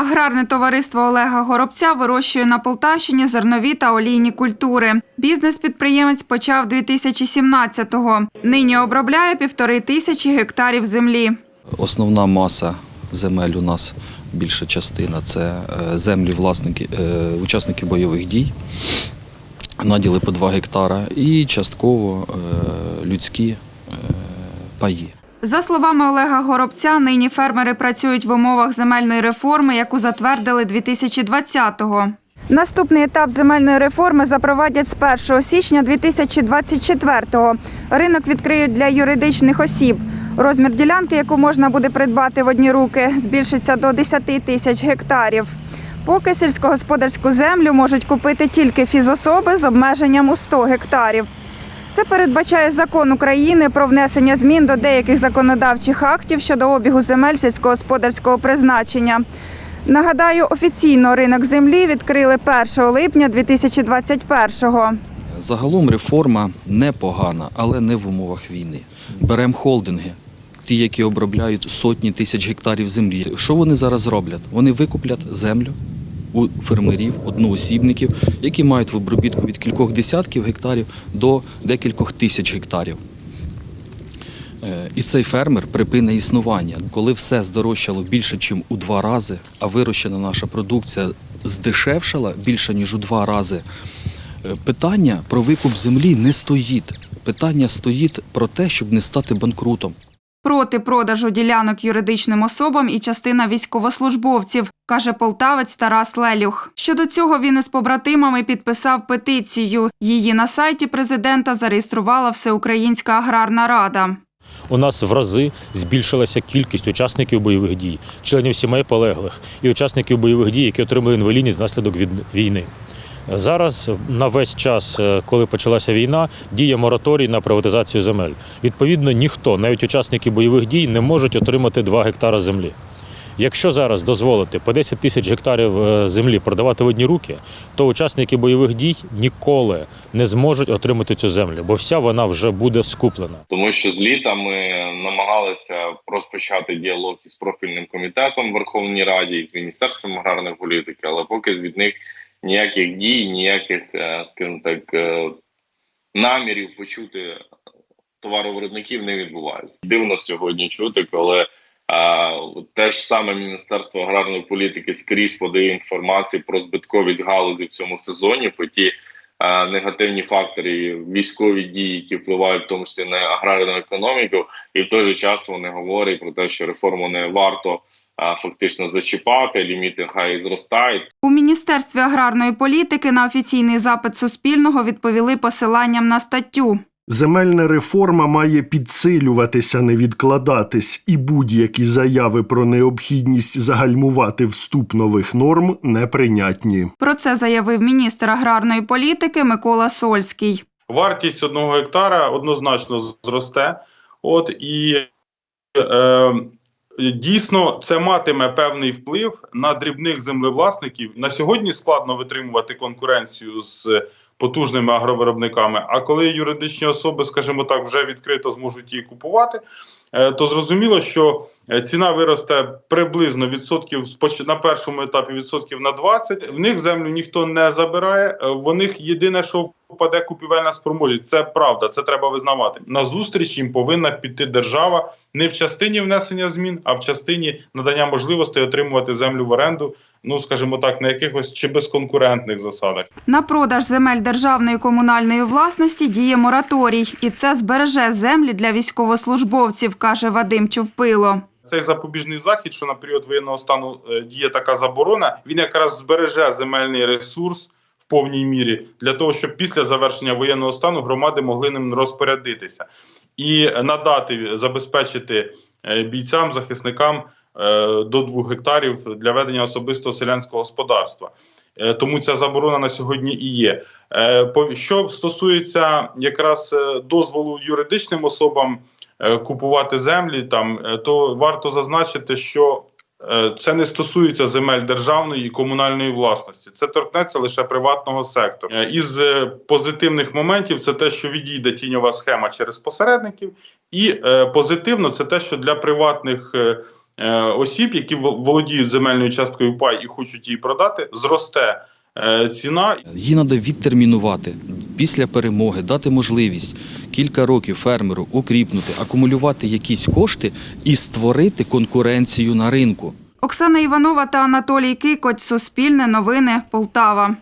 Аграрне товариство Олега Горобця вирощує на Полтавщині зернові та олійні культури. Бізнес-підприємець почав 2017-го. Нині обробляє півтори тисячі гектарів землі. Основна маса земель у нас більша частина це е, землі власники, е, учасники бойових дій, наділи по 2 гектара і частково е, людські паї. За словами Олега Горобця, нині фермери працюють в умовах земельної реформи, яку затвердили 2020-го. Наступний етап земельної реформи запровадять з 1 січня 2024-го. Ринок відкриють для юридичних осіб. Розмір ділянки, яку можна буде придбати в одні руки, збільшиться до 10 тисяч гектарів. Поки сільськогосподарську землю можуть купити тільки фізособи з обмеженням у 100 гектарів. Це передбачає закон України про внесення змін до деяких законодавчих актів щодо обігу земель сільськогосподарського призначення. Нагадаю, офіційно ринок землі відкрили 1 липня 2021-го. Загалом реформа непогана, але не в умовах війни. Беремо холдинги, ті, які обробляють сотні тисяч гектарів землі. Що вони зараз роблять? Вони викуплять землю у фермерів, одноосібників, які мають в обробітку від кількох десятків гектарів до декількох тисяч гектарів. Е, І цей фермер припине існування, коли все здорожчало більше, ніж у два рази, а вирощена наша продукція здешевшала більше, ніж у два рази. Е, Питання про викуп землі не стоїть. Питання стоїть про те, щоб не стати банкрутом. Проти продажу ділянок юридичним особам і частина військовослужбовців, каже полтавець Тарас Лелюх. Щодо цього він із побратимами підписав петицію. Її на сайті президента зареєструвала Всеукраїнська аграрна рада. У нас в рази збільшилася кількість учасників бойових дій, членів сімей полеглих і учасників бойових дій, які отримали інвалідність внаслідок від війни. Зараз на весь час, е, коли почалася війна, діє мораторій на приватизацію земель. Відповідно, ніхто, навіть учасники бойових дій, не можуть отримати 2 гектара землі. Якщо зараз дозволити по 10 тисяч гектарів е, землі продавати в одні руки, то учасники бойових дій ніколи не зможуть отримати цю землю, бо вся вона вже буде скуплена. тому що з літа ми намагалися розпочати діалог із профільним комітетом в Верховній Раді з міністерством аграрної політики, але поки від них ніяких дій, ніяких, е, скажімо так, е, намірів почути товаровиробників не відбувається. Дивно сьогодні чути, коли а, те ж саме Міністерство аграрної політики скрізь подає інформацію про збитковість галузі в цьому сезоні, по ті а, негативні фактори, військові дії, які впливають в тому числі на аграрну економіку, і в той же час вони говорять про те, що реформу не варто фактично зачіпати, ліміти хай зростають. У Міністерстві аграрної політики на офіційний запит Суспільного відповіли посиланням на статтю. Земельна реформа має підсилюватися, не відкладатись, і будь-які заяви про необхідність загальмувати вступ нових норм неприйнятні. Про це заявив міністр аграрної політики Микола Сольський. вартість одного гектара однозначно зросте. От і е, дійсно це матиме певний вплив на дрібних землевласників. На сьогодні складно витримувати конкуренцію з потужними агровиробниками. А коли юридичні особи, скажімо так, вже відкрито зможуть її купувати, е, то зрозуміло, що е, ціна виросте приблизно відсотків на першому етапі відсотків на 20. В них землю ніхто не забирає. е, В них єдине, що впаде купівельна спроможність. Це правда, це треба визнавати. На зустріч їм повинна піти держава не в частині внесення змін, а в частині надання можливостей отримувати землю в оренду. Ну скажімо так, на якихось чи безконкурентних засадах. На продаж земель державної комунальної власності діє мораторій, і це збереже землі для військовослужбовців, каже Вадим Чувпило. Цей запобіжний захід, що на період воєнного стану е, діє така заборона, він якраз збереже земельний ресурс в повній мірі для того, щоб після завершення воєнного стану громади могли ним розпорядитися і надати, забезпечити е, бійцям, захисникам до 2 гектарів для ведення особистого селянського господарства. Е, Тому ця заборона на сьогодні і є. Е, Що стосується якраз е, дозволу юридичним особам е, купувати землі, там е, то варто зазначити, що е, це не стосується земель державної і комунальної власності. Це торкнеться лише приватного сектору. Е, Із е, позитивних моментів це те, що відійде тіньова схема через посередників, і е, позитивно це те, що для приватних. Е, осіб, які вол- володіють земельною часткою пай і хочуть її продати, зросте е, ціна Її треба відтермінувати після перемоги, дати можливість кілька років фермеру окріпнути, акумулювати якісь кошти і створити конкуренцію на ринку. Оксана Іванова та Анатолій Кикоть. Суспільне новини. Полтава.